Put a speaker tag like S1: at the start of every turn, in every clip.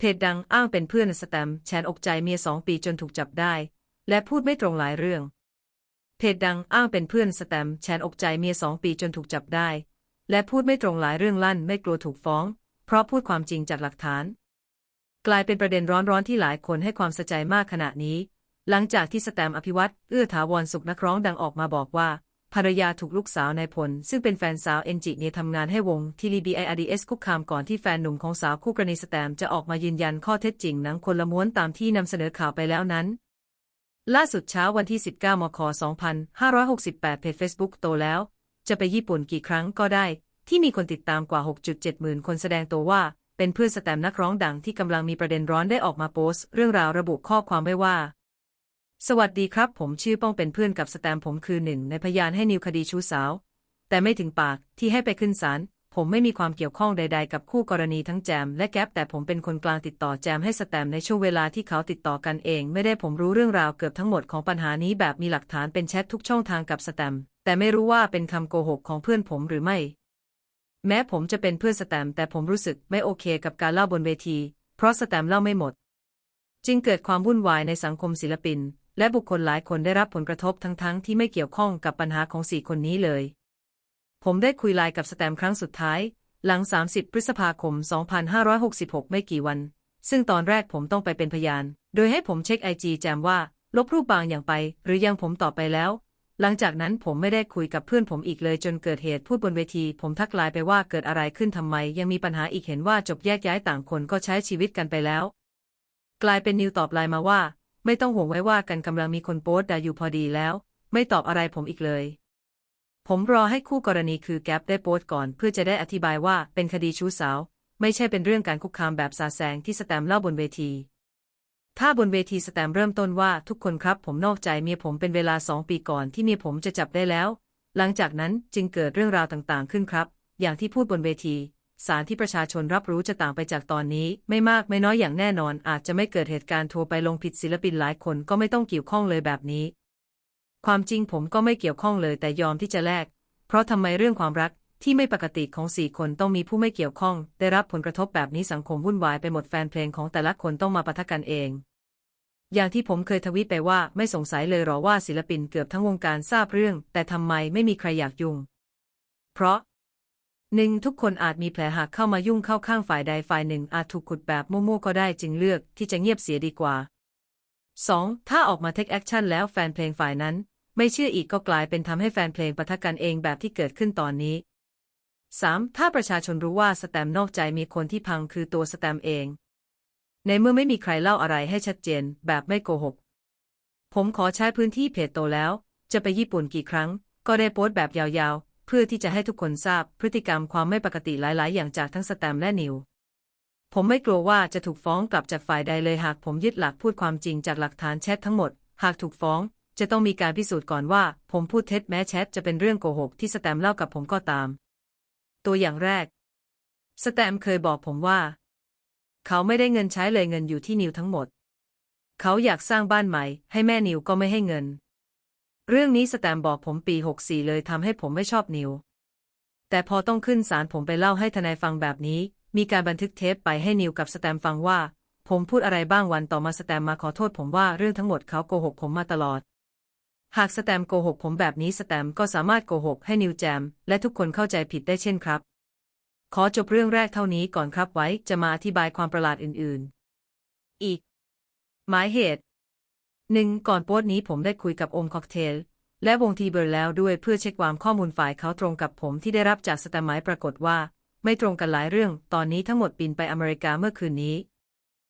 S1: เพจดังอ้างเป็นเพื่อนสแตมแชนอกใจเมียสองปีจนถูกจับได้ และพูดไม่ตรงหลายเรื่อง เพจดังอ้างเป็นเพื่อนสแตมแชนอกใจเมียสองปีจนถูกจับได้ และพูดไม่ตรงหลายเรื่องลั่นไม่กลัวถูกฟ้อง เพราะพูดความจริงจากหลักฐาน กลายเป็นประเด็นร้อนๆที่หลายคนให้ความสนใจมากขณะนี้ หลังจากที่สแตมอภิวัตเอื้อถาวรสุขนักร้องดังออกมาบอกว่า ภรรยาถูกลูกสาวนายพล ซึ่งเป็นแฟนสาวเอ็นจิเนียทำงานให้วงทีรีบีไออาร์ดีเอสคุกคามก่อนที่แฟนหนุ่มของสาวคู่กรณีสแตมจะออกมายืนยันข้อเท็จจริงหนังคนละม้วนตามที่นำเสนอข่าวไปแล้วนั้น ล่าสุดเช้าวันที่ 19มค2568 เพจ Facebook โตแล้ว จะไปญี่ปุ่นกี่ครั้งก็ได้ ที่มีคนติดตามกว่า 6.7 หมื่นคนแสดงตัวว่า เป็นเพื่อนสแตมนักร้องดังที่กำลังมีประเด็นร้อนได้ออกมาโพสต์เรื่องราวระบุข้อความไว้ว่า สวัสดีครับ ผมชื่อป้องเป็นเพื่อนกับสแตมผมคือหนึ่งในพยานให้นิวคดีชู้สาว แต่ไม่ถึงปากที่ให้ไปขึ้นศาลผมไม่มีความเกี่ยวข้องใด ๆ กับคู่กรณีทั้งแจม และแก๊ปแต่ผมเป็นคนกลางติดต่อแจมให้สแตมในช่วงเวลาที่เขาติดต่อกันเอง ไม่ได้ผมรู้เรื่องราวเกือบทั้งหมดของปัญหานี้แบบมีหลักฐานเป็นแชททุกช่องทางกับสแตมแต่ไม่รู้ว่าเป็นคำโกหกของเพื่อนผมหรือไม่ แม้ผมจะเป็นเพื่อนสแตมแต่ผมรู้สึกไม่โอเคกับการเล่าบนเวที เพราะสแตมเล่าไม่หมด จึงเกิดความวุ่นวายในสังคมศิลปิน และบุคคลหลายคนได้รับผลกระทบทั้งๆที่ไม่เกี่ยวข้องกับปัญหาของสี่คนนี้เลย ผมได้คุยไลน์กับสแตมครั้งสุดท้าย หลัง 30 พฤษภาคม 2566 ไม่กี่วัน ซึ่งตอนแรกผมต้องไปเป็นพยาน โดยให้ผมเช็คไอจีแจมว่า ลบรูปบางอย่างไป หรือยังผมตอบไปแล้ว หลังจากนั้นผมไม่ได้คุยกับเพื่อนผมอีกเลยจนเกิดเหตุพูดบนเวที ผมทักไลน์ไปว่าเกิดอะไรขึ้นทำไม ยังมีปัญหาอีกเห็นว่าจบแยกย้ายต่างคนก็ใช้ชีวิตกันไปแล้ว กลายเป็นนิวตอบไลน์มาว่า ไม่ต้องห่วงไว้ว่ากันกำลังมีคนโพสต์ด่าอยู่พอดีแล้ว ไม่ตอบอะไรผมอีกเลย ผมรอให้คู่กรณีคือแก๊ปได้โพสต์ก่อน เพื่อจะได้อธิบายว่าเป็นคดีชู้สาว ไม่ใช่เป็นเรื่องการคุกคามแบบสาแสงที่สแตมเล่าบนเวที ถ้าบนเวทีสแตมเริ่มต้นว่าทุกคนครับ ผมนอกใจเมียผมเป็นเวลาสองปีก่อนที่เมียผมจะจับได้แล้ว หลังจากนั้นจึงเกิดเรื่องราวต่างๆขึ้นครับ อย่างที่พูดบนเวที สารที่ประชาชนรับรู้จะต่างไปจากตอนนี้ ไม่มากไม่น้อยอย่างแน่นอน อาจจะไม่เกิดเหตุการณ์โทรไปลงผิดศิลปินหลายคนก็ไม่ต้องเกี่ยวข้องเลยแบบนี้ ความจริงผมก็ไม่เกี่ยวข้องเลยแต่ยอมที่จะแลกเพราะทำไมเรื่องความรักที่ไม่ปกติของสี่คนต้องมีผู้ไม่เกี่ยวข้อง ได้รับผลกระทบแบบนี้สังคมวุ่นวายไปหมดแฟนเพลงของแต่ละคนต้องมาปะทะกันเอง อย่างที่ผมเคยทวีตไปว่าไม่สงสัยเลยหรอว่าศิลปินเกือบทั้งวงการทราบเรื่อง แต่ทำไมไม่มีใครอยากยุ่ง เพราะ หนึ่งทุกคนอาจมีแผลหากเข้ามายุ่งเข้าข้างฝ่ายใดฝ่ายหนึ่งอาจถูกขุดแบบมั่วๆก็ได้จึงเลือกที่จะเงียบเสียดีกว่า 2. ถ้าออกมาเทคแอคชั่นแล้วแฟนเพลงฝ่ายนั้น ไม่เชื่ออีกก็กลายเป็นทำให้แฟนเพลงปะทะกันเองแบบที่เกิดขึ้นตอนนี้ 3. ถ้าประชาชนรู้ว่าสแตมนอกใจมีคนที่พังคือตัวสแตมเอง ในเมื่อไม่มีใครเล่าอะไรให้ชัดเจนแบบไม่โกหก ผมขอใช้พื้นที่เพจโตแล้ว จะไปญี่ปุ่นกี่ครั้ง ก็ได้โพสต์แบบยาวๆ เพื่อที่จะให้ทุกคนทราบพฤติกรรมความไม่ปกติหลาย ๆ อย่างจากทั้งสแตมและนิว ผมไม่กลัวว่าจะถูกฟ้องกลับจากฝ่ายใดเลยหากผมยึดหลักพูดความจริงจากหลักฐานแชททั้งหมด หากถูกฟ้อง จะต้องมีการพิสูจน์ก่อนว่า ผมพูดเท็จแม้แชทจะเป็นเรื่องโกหกที่สแตมเล่ากับผมก็ตาม ตัวอย่างแรก สแตมเคยบอกผมว่า เขาไม่ได้เงินใช้เลยเงินอยู่ที่นิวทั้งหมด เขาอยากสร้างบ้านใหม่ ให้แม่นิวก็ไม่ให้เงิน เรื่องนี้สแตมบอกผมปี 64 เลยทำให้ผมไม่ชอบนิว แต่พอต้องขึ้นศาลผมไปเล่าให้ทนายฟังแบบนี้ มีการบันทึกเทปไปให้นิวกับสแตมฟังว่า ผมพูดอะไรบ้างวันต่อมาสแตมมาขอโทษผมว่าเรื่องทั้งหมดเขาโกหกผมมาตลอด หากสแตมโกหกผมแบบนี้สแตมก็สามารถโกหกให้นิวแจม และทุกคนเข้าใจผิดได้เช่นครับ ขอจบเรื่องแรกเท่านี้ก่อนครับไว้จะมาอธิบายความประหลาดอื่น ๆ อีก หมายเหตุ หนึ่งก่อนโพสต์นี้ผมได้คุยกับอมค็อกเทล และวงทีเบอร์แล้วด้วยเพื่อเช็คความข้อมูลฝ่ายเขาตรงกับผมที่ได้รับจากสแตมป์หมายปรากฏว่า ไม่ตรงกันหลายเรื่อง ตอนนี้ทั้งหมดบินไปอเมริกาเมื่อคืนนี้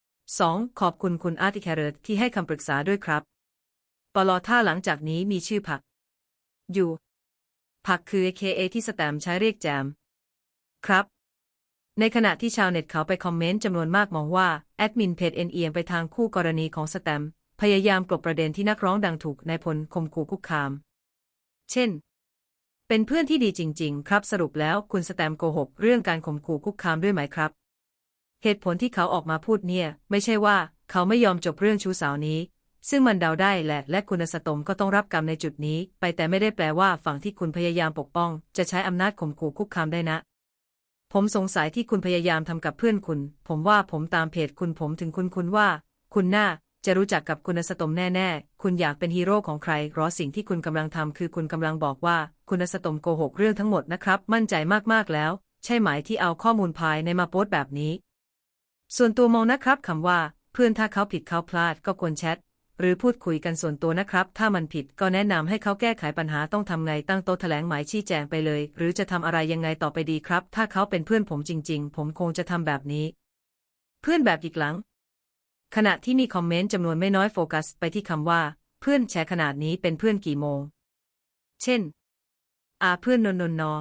S1: 2. ขอบคุณคุณอาร์ติแคเรตที่ให้คำปรึกษาด้วยครับปลอท่าหลังจากนี้มีชื่อผัก อยู่ ผักคือ AKA ที่สแตมใช้เรียกแจม ครับ ในขณะที่ชาวเน็ตเขาไปคอมเมนต์จำนวนมากมองว่า แอดมินเพจเอ็นเอียงไปทางคู่กรณีของสแตม พยายามกลบประเด็นที่นักร้องดังถูกนายพลข่มขู่คุกคาม เช่น เป็นเพื่อนที่ดีจริง ๆ ครับสรุปแล้วคุณสแตมโกหกเรื่องการข่มขู่คุกคามด้วยไหมครับ เหตุผลที่เขาออกมาพูดเนี่ย ไม่ใช่ว่าเขาไม่ยอมจบเรื่องชู้สาวนี้ ซึ่งมันเดาได้แหละ และคุณสตมก็ต้องรับกรรมในจุดนี้ ไปแต่ไม่ได้แปลว่าฝั่งที่คุณพยายามปกป้อง จะใช้อำนาจข่มขู่คุกคามได้นะผมสงสัยที่คุณพยายามทำกับเพื่อนคุณ ผมว่าผมตามเพจคุณผมถึงคุณคุณว่า คุณหน่า จะรู้จักกับคุณสตมแน่ ๆ คุณอยากเป็นฮีโร่ของใครเพราะสิ่งที่คุณกำลังทำคือคุณกำลังบอกว่า คุณสตมโกหกเรื่องทั้งหมดนะครับ มั่นใจมากๆแล้ว ใช่ไหมที่เอาข้อมูลภายในมาโพสต์แบบนี้ ส่วนตัวมองนะครับคำว่า เพื่อนถ้าเขาผิดเขาพลาดก็ควรแชทหรือพูดคุยกันส่วนตัวนะครับ ถ้ามันผิดก็แนะนำให้เขาแก้ไขปัญหาต้องทำไงตั้งโต๊ะแถลงหมายชี้แจงไปเลย หรือจะทำอะไรยังไงต่อไปดีครับ ถ้าเขาเป็นเพื่อนผมจริง ๆ ผมคงจะทำแบบนี้ เพื่อนแบบอีกหลัง ขณะที่มีคอมเมนต์จำนวนไม่น้อยโฟกัสไปที่คำว่า เพื่อนแชร์ขนาดนี้เป็นเพื่อนกี่โมง เช่น อาเพื่อนนนนนนอ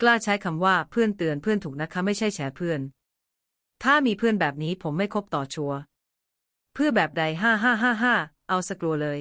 S1: กล้าใช้คำว่าเพื่อนเตือนเพื่อนถูกนะคะไม่ใช่แชร์เพื่อน ถ้ามีเพื่อนแบบนี้ผมไม่คบต่อชัวเพื่อแบบใดห้าห้าห้าห้าเอาสกรัวเลย